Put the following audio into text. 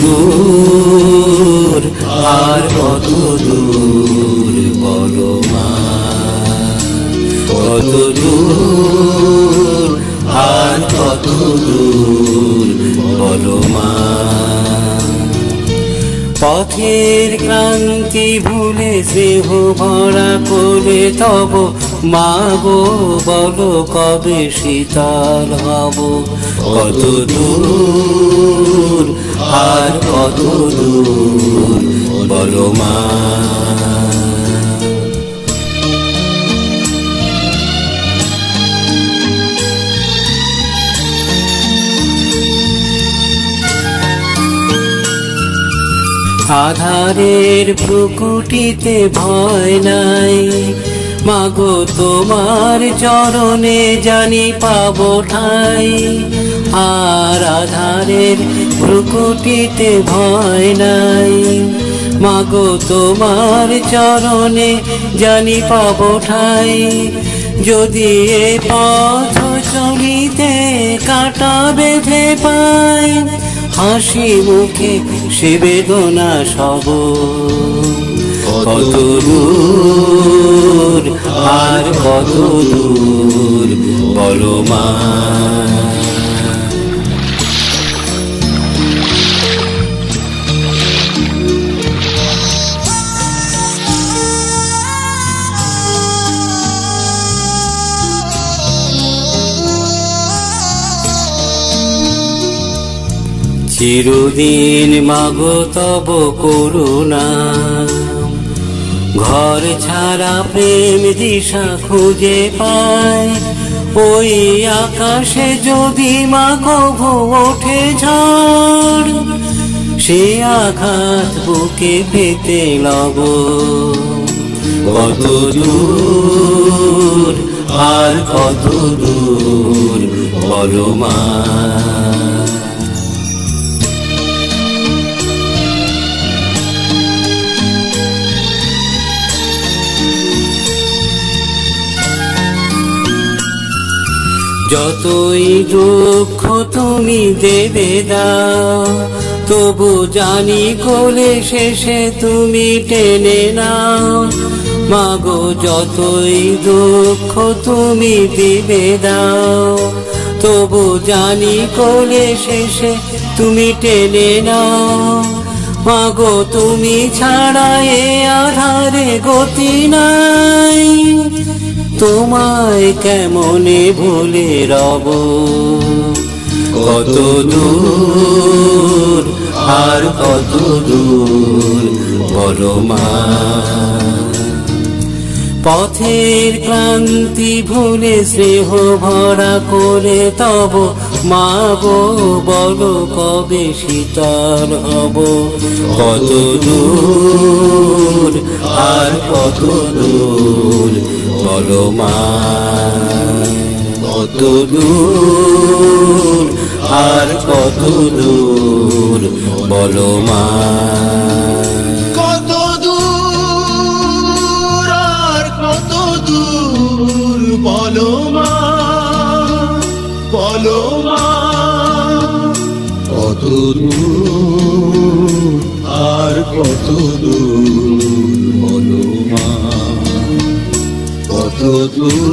দূর আর কত দূর বলো কত দূর আর কত দূর বলো মা। পথের ক্রান্তি ভুলে স্নেহ ভরা করে তব মাগো বলো কবে শীতল হব। কত দূর, আর কত দূর, বলো মা। আধারের প্রকুটিতে ভয় নাই। মাগো, তোমার চরণে জানি পাবো ঠাই। আর আধারের প্রকুটিতে ভয় নাই। মাগো, তোমার চরণে জানি পাবো ঠাই। যদি এ পথ চলিতে কাটা বেঁধে পাই হাসি মুখে সে বেদনা সব। কত দূর আর কত দূর বলো মা। চিরদিন মাগো তব করুণা। ঘর ছাড়া প্রেম দিশা খুঁজে পায় ওই আকাশে যদি মাগো ওঠে ঝড়, সে আঘাত বুকে পেতে লব কত দূর, আর কত দূর বলো মা। যতই দুঃখ তুমি দেবে দাও তবু জানি কোলে শেষে তুমি টেনে নাও। মাগো, যতই দুঃখ তুমি দিবে দাও, তবু জানি কোলে শেষে তুমি টেনে নাও। মাগো, তুমি ছাড়া এ আধারে গতি নাই। তোমায় কেমনে ভুলে রব? কত দূর, আর কত দূর বড় মা। পথের ক্লান্তি ভুলে স্নেহ ভরা করে তব, মা গো, বলো কবে শীতল হব? কত দূর, আর কত দূর বলো মা, কত দূর আর কত দূর, বলো মা কত দূর আর কত দূর বলো মা বলো মা, কত দূর। Ooh.